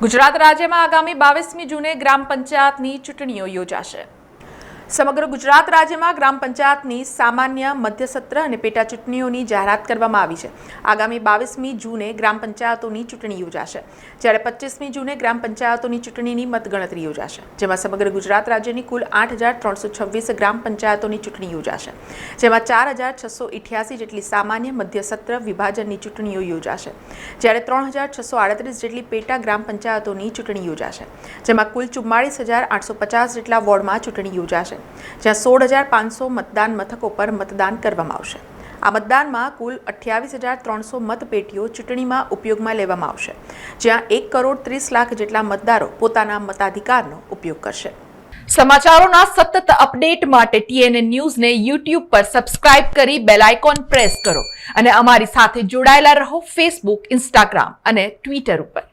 ગુજરાત રાજ્યમાં આગામી બાવીસમી જૂને ગ્રામ પંચાયતની ચૂંટણીઓ યોજાશે. સમગ્ર ગુજરાત રાજ્યમાં ગ્રામ પંચાયતની સામાન્ય મધ્ય સત્ર અને પેટા ચૂંટણીઓની જાહેરાત કરવામાં આવી છે. આગામી બાવીસમી જૂને ગ્રામ પંચાયતોની ચૂંટણી યોજાશે. જ્યારે પચીસમી જૂને ગ્રામ પંચાયતોની ચૂંટણીની મતગણતરી યોજાશે. જેમાં સમગ્ર ગુજરાત રાજ્યની કુલ આઠ હજાર ત્રણસો છવ્વીસ ગ્રામ પંચાયતોની ચૂંટણી યોજાશે. જેમાં ચાર હજાર છસો ઇઠ્યાસી જેટલી સામાન્ય મધ્ય સત્ર વિભાજનની ચૂંટણીઓ યોજાશે. જ્યારે ત્રણ હજાર છસો આડત્રીસ જેટલી પેટા ગ્રામ પંચાયતોની ચૂંટણી યોજાશે. જેમાં કુલ ચુમ્માળીસ હજાર આઠસો પચાસ જેટલા વોર્ડમાં ચૂંટણી યોજાશે. જ્યાં સોળ હજાર પાંચસો મતદાન મથકો પર મતદાન કરવામાં આવશે. આ મતદાનમાં કુલ અઠ્યાવીસ હજાર ત્રણસો મતપેટીઓ ચૂંટણીમાં ઉપયોગમાં લેવામાં આવશે, જ્યાં એક કરોડ ત્રીસ લાખ જેટલા મતદારો પોતાના મતાધિકારનો ઉપયોગ કરશે. સમાચારોના સતત અપડેટ માટે ટીએનએ ન્યૂઝને યુટ્યુબ પર સબસ્ક્રાઇબ કરી બેલ આઇકોન પ્રેસ કરો અને અમારી સાથે જોડાયેલા રહો ફેસબુક, ઇન્સ્ટાગ્રામ અને ટ્વિટર ઉપર.